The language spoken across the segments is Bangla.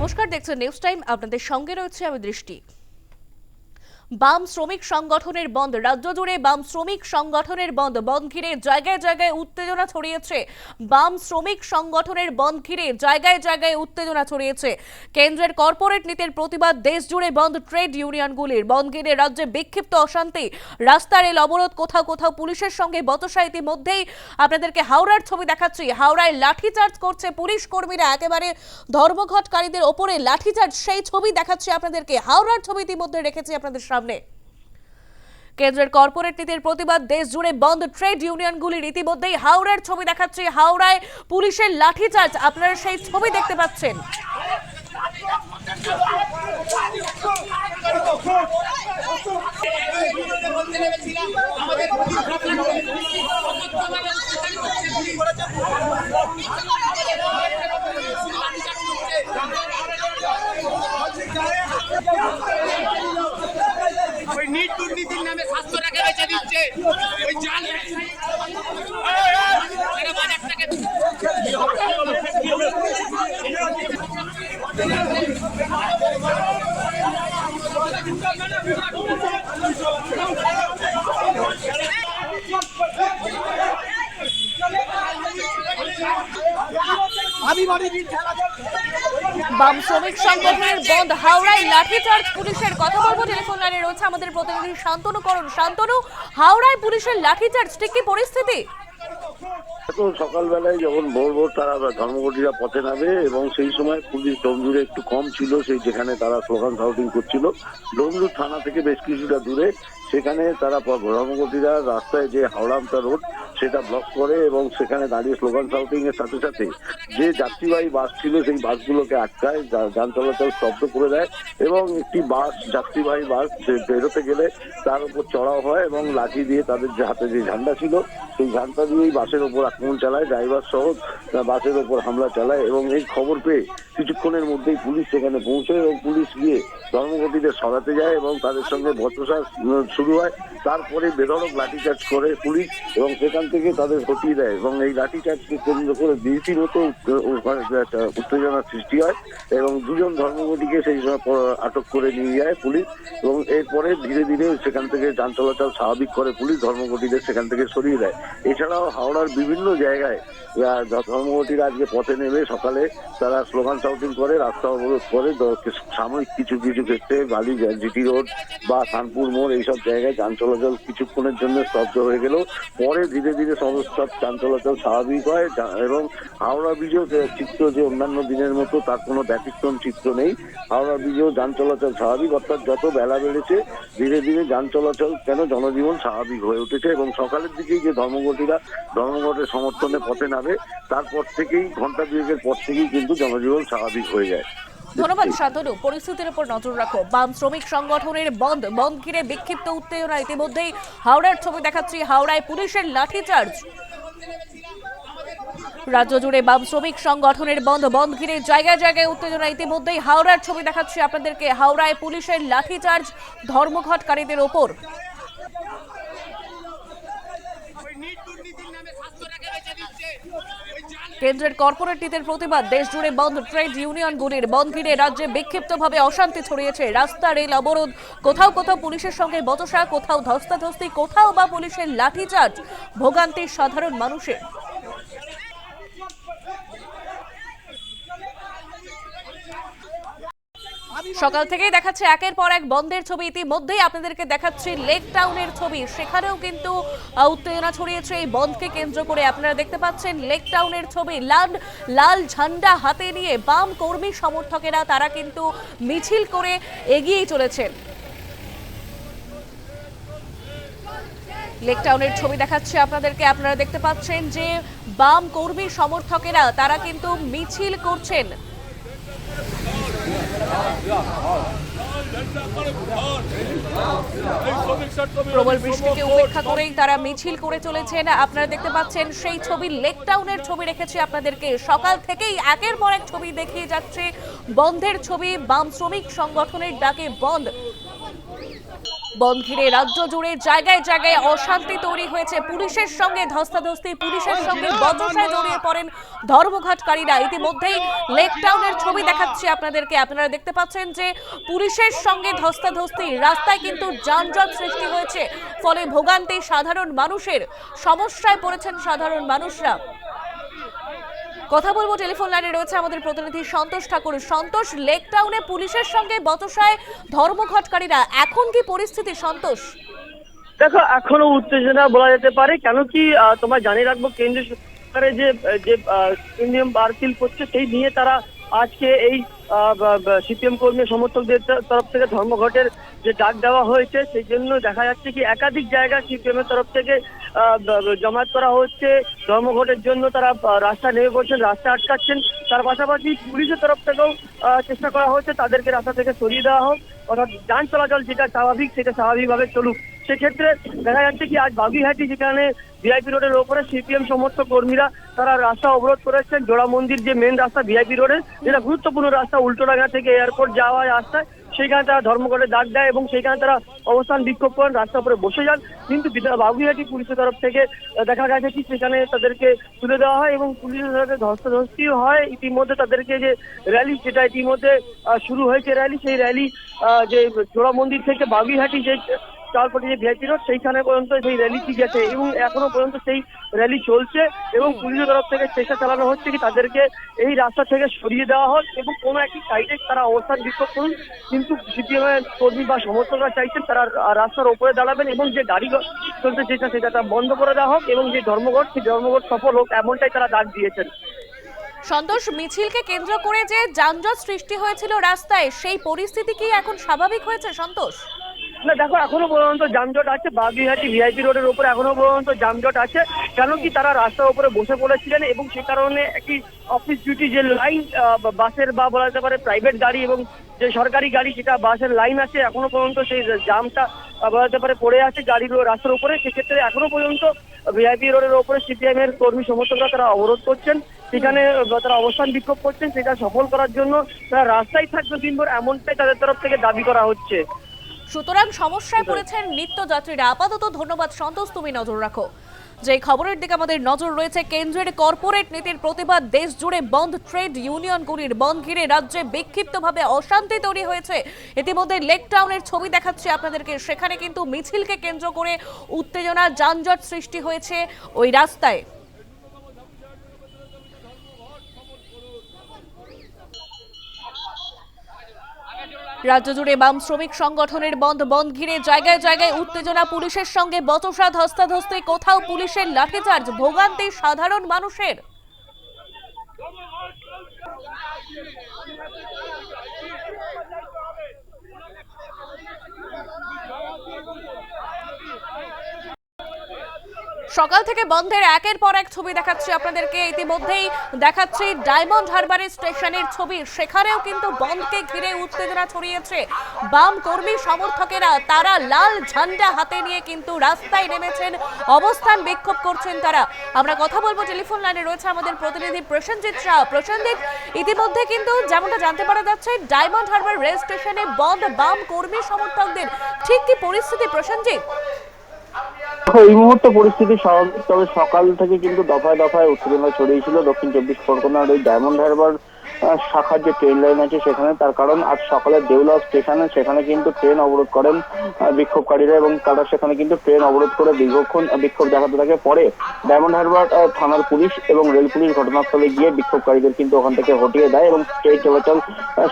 নমস্কার দেখছেন নিউজ টাইম আপনাদের সঙ্গে রয়েছে আমি দৃষ্টি। বাম শ্রমিক সংগঠনের বন্ধ। রাজ্য জুড়ে বাম শ্রমিক সংগঠনের বন্ধ। বন্ধ ঘিরে জায়গায় জায়গায় উত্তেজনা ছড়িয়েছে। বাম শ্রমিক সংগঠনের বন্ধ ঘিরে জায়গায় জায়গায় উত্তেজনা ছড়িয়েছে। কেন্দ্রের কর্পোরেট নীতির প্রতিবাদ, দেশ জুড়ে বন্ধ ট্রেড ইউনিয়নগুলির। বন্ধ ঘিরে রাজ্যে বিক্ষিপ্ত অশান্তি। রাস্তার রেল অবরোধ কোথাও কোথাও পুলিশের সঙ্গে বতসা ইতিমধ্যেই। আপনাদেরকে হাওড়ার ছবি দেখাচ্ছি। হাওড়ায় লাঠিচার্জ করছে পুলিশ কর্মীরা। একেবারে ধর্মঘটকারীদের ওপরে লাঠিচার্জ। সেই ছবি দেখাচ্ছি আপনাদেরকে। হাওড়ার ছবি ইতিমধ্যে রেখেছি আপনাদের সামনে। কেন্দ্রের কর্পোরেট নীতির প্রতিবাদ দেশ জুড়ে বন্ধ ট্রেড ইউনিয়নগুলির ইতিমধ্যেই হাওড়ার ছবি দেখাচ্ছে হাওড়ায় পুলিশের লাঠিচার্জ আপনারা সেই ছবি দেখতে পাচ্ছেন বাম শ্রমিক সংগঠনের বন্ধ হাওড়ায় লাঠিচার্জ, পুলিশের কথা বলব, টেলিফোন লাইনে রয়েছে আমাদের প্রতিনিধি শান্তনু করণ শান্তনু, হাওড়ায় পুলিশের লাঠিচার্জ, ঠিক কি পরিস্থিতি? তো সকালবেলায় যখন ভোর ভোর তারা ধর্মঘটিরা পথে নামে এবং সেই সময় পুলিশ ডোমজুড়ে একটু কম ছিল, সেই যেখানে তারা স্লোগান শাউটিং করছিল। ডোমজুর থানা থেকে বেশ কিছুটা দূরে, সেখানে তারা ধর্মঘটিরা রাস্তায় যে হাওড়ামটা রোড সেটা ব্লক করে এবং সেখানে দাঁড়িয়ে স্লোগান শাউটিং এর সাথে সাথে যে যাত্রীবাহী বাস ছিল সেই বাসগুলোকে আটকায় যান চলাচল স্তব্ধ করে দেয় এবং একটি বাস, যাত্রীবাহী বাস বেরোতে গেলে তার উপর চড়াও হয় এবং লাঠি দিয়ে তাদের যে হাতে যে ঝান্ডা ছিল, সেই ঝান্ডা দিয়েই বাসের ওপর আক্রমণ চালায়। ড্রাইভার সহ বাসের ওপর হামলা চালায় এবং এই খবর পেয়ে কিছুক্ষণের মধ্যেই পুলিশ সেখানে পৌঁছে এবং পুলিশ গিয়ে ধর্মঘটিদের সরাতে যায় এবং তাদের সঙ্গে উম, শুরু হয়। তারপরে বেধড়ক লাঠিচার্জ করে পুলিশ এবং সেখান থেকে তাদের হটিয়ে দেয় এবং এই লাঠিচার্জকে কেন্দ্র করে রীতিমতো উত্তেজনার সৃষ্টি হয় এবং দুজন ধর্মঘটিকে সেই সময় আটক করে নিয়ে যায় পুলিশ এবং এরপরে ধীরে ধীরে সেখান থেকে যান চলাচল স্বাভাবিক করে পুলিশ ধর্মঘটিদের সেখান থেকে সরিয়ে দেয়। এছাড়াও হাওড়ার বিভিন্ন জায়গায় ধর্মঘটিরা আজকে পথে নেমে সকালে তারা স্লোগান শাউটিং করে, রাস্তা অবরোধ করে সাময়িক কিছু কিছু ক্ষেত্রে বালি, জিটি রোড বা খানপুর মোড় এইসব জায়গায় যান চলাচল কিছুক্ষণের জন্য স্তব্ধ হয়ে গেল। পরে ধীরে ধীরে সমস্ত যান চলাচল স্বাভাবিক হয় এবং হাওড়া ব্রিজেও চিত্র যে অন্যান্য দিনের মতো তার কোনো ব্যতিক্রম চিত্র নেই। হাওড়া ব্রিজেও যান চলাচল স্বাভাবিক, অর্থাৎ যত বেলা বেড়েছে, ধীরে ধীরে যান চলাচল কেন জনজীবন স্বাভাবিক হয়ে উঠেছে এবং সকালের দিকেই যে ধর্মঘটিরা ধর্মঘটের সমর্থনে পথে নামে, তারপর থেকেই ঘণ্টা দুয়েকের পর থেকেই কিন্তু জনজীবন স্বাভাবিক হয়ে যায়। ধন্যবাদ শান্তনু। পরিস্থিতির উপর নজর রাখো। বাম শ্রমিক সংগঠনের বন্ধ বন্ধ ঘিরে বিক্ষিপ্ত উত্তেজনা ইতিমধ্যেই হাওড়ার ছবি দেখাচ্ছি। হাওড়ায় পুলিশের লাঠিচার্জ। রাজ্য জুড়ে বাম শ্রমিক সংগঠনের বন্ধ বন্ধ ঘিরে জায়গায় জায়গায় উত্তেজনা ইতিমধ্যেই হাওড়ার ছবি দেখাচ্ছি আপনাদেরকে। হাওড়ায় পুলিশের লাঠিচার্জ ধর্মঘটকারীদের ওপর। কেন্দ্রের কর্পোরেট নীতির প্রতিবাদ। দেশ জুড়ে বন্ধ ট্রেড ইউনিয়নগুলির বন্ধ ঘিরে রাজ্যে বিক্ষিপ্তভাবে অশান্তি ছড়িয়েছে। রাস্তা রেল অবরোধ, কোথাও কোথাও পুলিশের সঙ্গে বতসা কোথাও ধস্তাধস্তি, কোথাও বা পুলিশের লাঠিচার্জ ভোগান্তি সাধারণ মানুষের। সকাল থেকেই দেখাচ্ছে একের পর এক বন্ধের ছবি। ইতিমধ্যেই আপনাদেরকে দেখাচ্ছি লেক টাউনের ছবি। সেখানেও কিন্তু উত্তেজনা ছড়িয়েছে এই বন্ধকে কেন্দ্র করে। আপনারা দেখতে পাচ্ছেন লেক টাউনের ছবি। লাল লাল ঝান্ডা হাতে নিয়ে বাম কর্মী সমর্থকেরা তারা কিন্তু মিছিল করে এগিয়েই চলেছেন লেক টাউনের ছবি দেখাচ্ছে আপনাদেরকে। আপনারা দেখতে পাচ্ছেন যে বাম কর্মী সমর্থকেরা তারা কিন্তু মিছিল করছেন। প্রবল বৃষ্টিকে উপেক্ষা করেই তারা মিছিল করে চলেছেন। আপনারা দেখতে পাচ্ছেন, সেই ছবি লেক টাউনের ছবি রেখেছি আপনাদেরকে। সকাল থেকেই একের পর এক ছবি দেখিয়ে যাচ্ছে। বন্ধের ছবি বাম শ্রমিক সংগঠনের ডাকে বন্ধ। বন্ধ ঘিরে রাজ্য জুড়ে জায়গায় জায়গায় অশান্তি তৈরি হয়েছে। পুলিশের সঙ্গে ধস্তাধস্তি, পুলিশের সঙ্গে বচসায় জড়িয়ে পড়েন ধর্মঘটকারীরা। ইতিমধ্যেই লেক টাউনের ছবি দেখাচ্ছি আপনাদেরকে। আপনারা দেখতে পাচ্ছেন যে পুলিশের সঙ্গে ধস্তাধস্তি, রাস্তায় কিন্তু যানজট সৃষ্টি হয়েছে। ফলে ভোগান্তি সাধারণ মানুষের, সমস্যায় পড়েছেন সাধারণ মানুষরা। কথা বলব, টেলিফোন লাইনে রয়েছে আমাদের প্রতিনিধি সন্তোষ ঠাকুর। সন্তোষ, লেক টাউনে পুলিশের সঙ্গে বতসায় ধর্মঘটকারীরা, এখন কি পরিস্থিতি সন্তোষ? দেখো, এখনও উত্তেজনা বলা যেতে পারে, কেন কি তোমার জানিয়ে রাখব, কেন্দ্রীয় সরকারের যে যে ইউনিয়ন বার্সিল করছে, সেই নিয়ে তারা আজকে এই সিপিএম কর্মী সমর্থকদের তরফ থেকে ধর্মঘটের যে ডাক দেওয়া হয়েছে সেই জন্য দেখা যাচ্ছে কি একাধিক জায়গায় সিপিএম এর তরফ থেকে জমায়েত করা হচ্ছে। ধর্মঘটের জন্য তারা আহ, রাস্তায় নেমে পড়ছেন রাস্তা আটকাচ্ছেন। তার পাশাপাশি পুলিশের তরফ থেকেও চেষ্টা করা হচ্ছে তাদেরকে রাস্তা থেকে সরিয়ে দেওয়া হোক। অর্থাৎ যান চলাচল যেটা স্বাভাবিক সেটা স্বাভাবিকভাবে চলুক। সেক্ষেত্রে দেখা যাচ্ছে কি আজ বাগুইহাটি যেখানে ভিআইপি রোডের ওপরে সিপিএম সমর্থক কর্মীরা তারা রাস্তা অবরোধ করেছেন। জোড়া মন্দির যে মেন রাস্তা ভিআইপি রোডের যেটা গুরুত্বপূর্ণ রাস্তা উল্টোডাঙ্গা থেকে এয়ারপোর্ট যাওয়া রাস্তায়, সেইখানে তারা ধর্মঘটে ডাক দেয় এবং সেইখানে তারা অবস্থান বিক্ষোভ করেন রাস্তার উপরে বসে যান। কিন্তু বাগুইহাটি পুলিশের তরফ থেকে দেখা গেছে কি সেখানে তাদেরকে তুলে দেওয়া হয় এবং পুলিশের সাথে ধস্তাধস্তিও হয়। ইতিমধ্যে তাদেরকে যে র্যালি যেটা ইতিমধ্যে শুরু হয়েছে র্যালি সেই র্যালি যে জোড়া মন্দির থেকে বাগুইহাটি যে চারপটে যে ভিআইপি রোড সেইখানে পর্যন্ত সেই র্যালিটি গেছে এবং এখনও পর্যন্ত সেই র্যালি চলছে এবং পুলিশের তরফ থেকে চেষ্টা চালানো হচ্ছে কি তাদেরকে এই রাস্তা থেকে সরিয়ে দেওয়া হোক এবং কোনো একটি সাইডে তারা অবস্থান বিক্ষোভ করুন। কিন্তু সিপিএম এর কর্মী বা সমর্থকরা চাইছেন তারা রাস্তার ওপরে দাঁড়াবেন এবং যে গাড়ি চলছে যেটা সেটা বন্ধ করে দেওয়া হোক এবং যে ধর্মঘট, সেই ধর্মঘট সফল হোক এমনটাই তারা ডাক দিয়েছেন। সন্তোষ, মিছিলকে কেন্দ্র করে যে যানজট সৃষ্টি হয়েছিল রাস্তায়, সেই পরিস্থিতি কি এখন স্বাভাবিক হয়েছে? সন্তোষ? না, দেখো, এখনও পর্যন্ত যানজট আছে বাগিহাটি ভিআইপি রোডের উপরে এখনও পর্যন্ত যানজট আছে কেন কি তারা রাস্তার উপরে বসে পড়েছিলেন এবং সে কারণে একটি অফিস ডিউটি যে লাইন বাসের বা বলা যেতে পারে প্রাইভেট গাড়ি এবং যে সরকারি গাড়ি, সেটা বাসের লাইন আছে, এখনও পর্যন্ত সেই জামটা বলা যেতে পারে পড়ে আছে গাড়ির রাস্তার উপরে সেক্ষেত্রে এখনও পর্যন্ত ভিআইপি রোডের উপরে সিপিএম এর কর্মী সমর্থকরা তারা অবরোধ করছেন। সেখানে তারা অবস্থান বিক্ষোভ করছেন। সেটা সফল করার জন্য তারা রাস্তায় থাকবে দিনভর, এমনটাই তাদের তরফ থেকে দাবি করা হচ্ছে। সুতরাং সমস্যায় পড়েছেন নিত্যযাত্রীরা। আপাতত ধন্যবাদ সন্তোষ তুমি নজর রাখো। যে খবরের দিকে আমাদের নজর রয়েছে কেন্দ্রের কর্পোরেট নীতির প্রতিবাদ দেশ জুড়ে বন্ধ ট্রেড ইউনিয়নগুলির বন্ধ ঘিরে রাজ্যে বিক্ষিপ্তভাবে অশান্তি তৈরি হয়েছে। ইতিমধ্যে লেক টাউনের ছবি দেখাচ্ছি আপনাদেরকে। সেখানে কিন্তু মিছিলকে কেন্দ্র করে উত্তেজনা যানজট সৃষ্টি হয়েছে ওই রাস্তায়। রাজ্য জুড়ে বাম শ্রমিক সংগঠনের বন্ধ বন্ধ ঘিরে জায়গায় জায়গায় উত্তেজনা পুলিশের সঙ্গে বচসা ধস্তাধস্তি। কোথাও পুলিশের লাঠিচার্জ, ভোগান্তি সাধারণ মানুষের। সকাল থেকে বন্ধের একের পর এক ছবি দেখাচ্ছি আপনাদেরকে। ইতিমধ্যেই দেখাচ্ছি ডায়মন্ড হারবারের স্টেশনের ছবি। সেখানেও কিন্তু বন্ধকে ঘিরে উত্তেজনা ছড়িয়েছে। বাম কর্মী সমর্থকেরা, তারা লাল ঝান্ডা হাতে নিয়ে কিন্তু রাস্তায় নেমেছেন। অবস্থান বিক্ষোভ করছেন তারা। আমরা কথা বলব, টেলিফোন লাইনে রয়েছে আমাদের প্রতিনিধি প্রসেনজিৎ শাহ প্রসেনজিৎ, ইতিমধ্যে কিন্তু যেমনটা জানতে পারা যাচ্ছে, ডায়মন্ড হারবার রেল স্টেশনে বন্ধ বাম কর্মী সমর্থকদের। ঠিক কি পরিস্থিতি প্রসেনজিৎ? এই মুহূর্তে পরিস্থিতি স্বাভাবিক, তবে সকাল থেকে কিন্তু দফায় দফায় উত্তেজনা ছড়িয়েছিল দক্ষিণ চব্বিশ পরগনার ওই ডায়মন্ড হারবার শাখার যে ট্রেন লাইন আছে সেখানে। তার কারণ আজ সকালে দেউলা স্টেশনে, সেখানে কিন্তু ট্রেন অবরোধ করেন বিক্ষোভকারীরা এবং তারা সেখানে কিন্তু ট্রেন অবরোধ করে দীর্ঘক্ষণ বিক্ষোভ দেখাতে থাকে। পরে ডায়মন্ড হারবার থানার পুলিশ এবং রেল পুলিশ ঘটনাস্থলে গিয়ে বিক্ষোভকারীদের কিন্তু ওখান থেকে হটিয়ে দেয় এবং ট্রেন চলাচল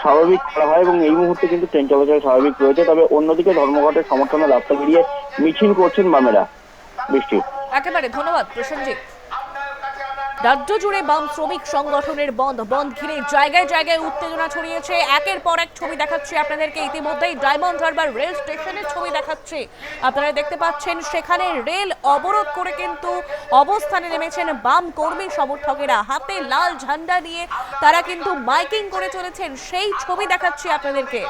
স্বাভাবিক করা হয় এবং এই মুহূর্তে কিন্তু ট্রেন চলাচল স্বাভাবিক রয়েছে। তবে অন্যদিকে ধর্মঘটের সমর্থনে রাস্তা বেরিয়ে মিছিল করছেন বামেরা। বৃষ্টি একেবারে, ধন্যবাদ প্রসেনজিৎ রাজ্য জুড়ে বাম শ্রমিক সংগঠনের বন্ধ বন্ধ ঘিরে জায়গায় জায়গায় উত্তেজনা ছড়িয়েছে। একের পর এক ছবি দেখাচ্ছি আপনাদেরকে ইতিমধ্যেই। ডায়মন্ড হারবার রেল স্টেশনের ছবি দেখাচ্ছি। আপনারা দেখতে পাচ্ছেন, সেখানে রেল অবরোধ করে কিন্তু অবস্থানে নেমেছেন বাম কর্মী সমর্থকেরা। হাতে লাল ঝান্ডা নিয়ে তারা কিন্তু মাইকিং করে চলেছেন। সেই ছবি দেখাচ্ছি আপনাদেরকে।